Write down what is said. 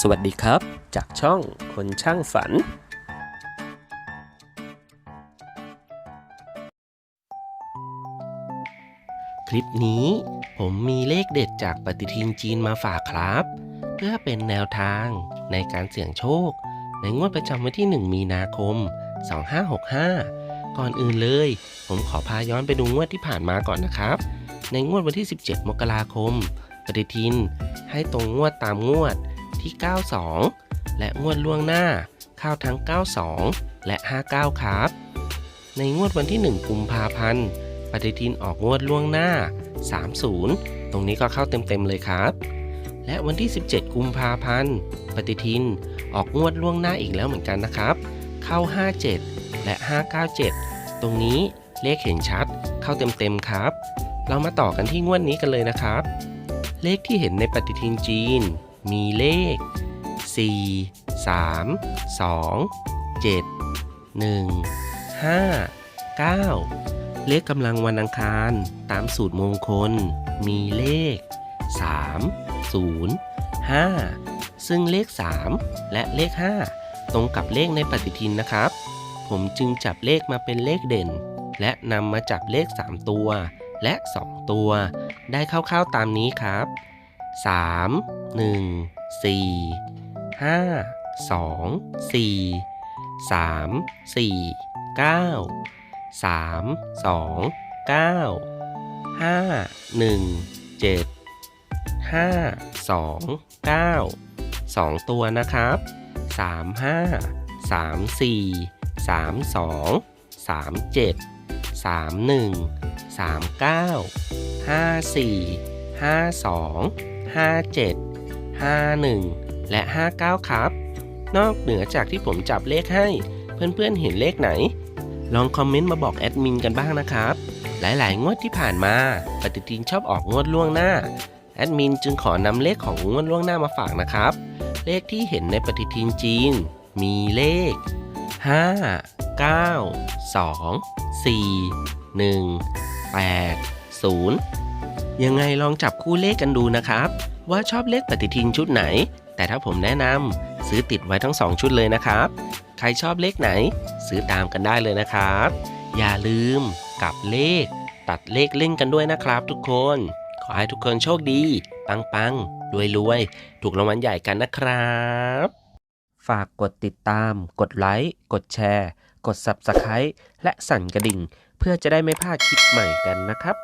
สวัสดีครับ จากช่องคนช่างฝัน คลิปนี้ผมมีเลขเด็ดจากปฏิทินจีนมาฝากครับ เพื่อเป็นแนวทางในการเสี่ยงโชค ในงวดประจำวันที่ 1 มีนาคม 2565 ก่อนอื่นเลย ผมขอพาย้อนไปดูงวดที่ผ่านมาก่อนนะครับ ในงวดวันที่ 17 มกราคม ปฏิทินให้ตรงงวดตามงวด ที่ 92 และงวดล่วงหน้าเข้าทั้ง 92 และ 59 ครับ ในงวดวันที่ 1 กุมภาพันธ์ปฏิทินออกงวดล่วงหน้า 30 ตรงนี้ก็เข้าเต็มๆเลยครับ และวันที่ 17 กุมภาพันธ์ปฏิทินออกงวดล่วงหน้าอีกแล้วเหมือนกันนะครับ เข้า 57 และ 597 ตรงนี้เลขเห็นชัดเข้าเต็มๆครับ เรามาต่อกันที่งวดนี้กันเลยนะครับ เลขที่เห็นในปฏิทินจีน มีเลข 4 3 2 7 1 5 9 เลขกำลังวันอังคารตามสูตรมงคล มีเลข 3 0 5 ซึ่งเลข 3 และเลข 5 ตรงกับเลขในปฏิทินนะครับ ผมจึงจับเลขมาเป็นเลขเด่น และนำมาจับเลข 3 ตัวและ 2 ตัว ได้คร่าวๆตามนี้ครับ 3 1 4 5 2 4 3 4 9 3 2 9 5 1 7 5 2 9 2 ตัวนะครับ 3 5 3 4 3 2 3 7 3 1 3 9 5 4 5 2 5 7 5 1 และ 59 ครับ นอกเหนือจากที่ผมจับเลขให้ เพื่อนๆเห็นเลขไหน ลองคอมเมนต์มาบอกแอดมินกันบ้างนะครับ หลายๆ งวดที่ผ่านมา ปฏิทินชอบออกงวดล่วงหน้า แอดมินจึงขอนำเลขของงวดล่วงหน้ามาฝากนะครับ เลขที่เห็นในปฏิทินจีน มีเลข 5 9 2 4 1 8 0 ยังไงลองจับคู่เลขกันดูนะครับ ว่าชอบเลขปฏิทินชุดไหน แต่ถ้าผมแนะนำซื้อติดไว้ทั้ง 2 ชุดเลยนะครับ ใครชอบเลขไหน ซื้อตามกันได้เลยนะครับ อย่าลืมกลับเลข ตัดเลขเล่นกันด้วยนะครับ ทุกคน ขอให้ทุกคนโชคดี ปังปังรวยรวยๆถูกรางวัลใหญ่กันนะครับ ฝากกดติดตาม กดไลค์กดแชร์ กด Subscribe และสั่นกระดิ่ง เพื่อจะได้ไม่พลาดคลิปใหม่กันนะครับ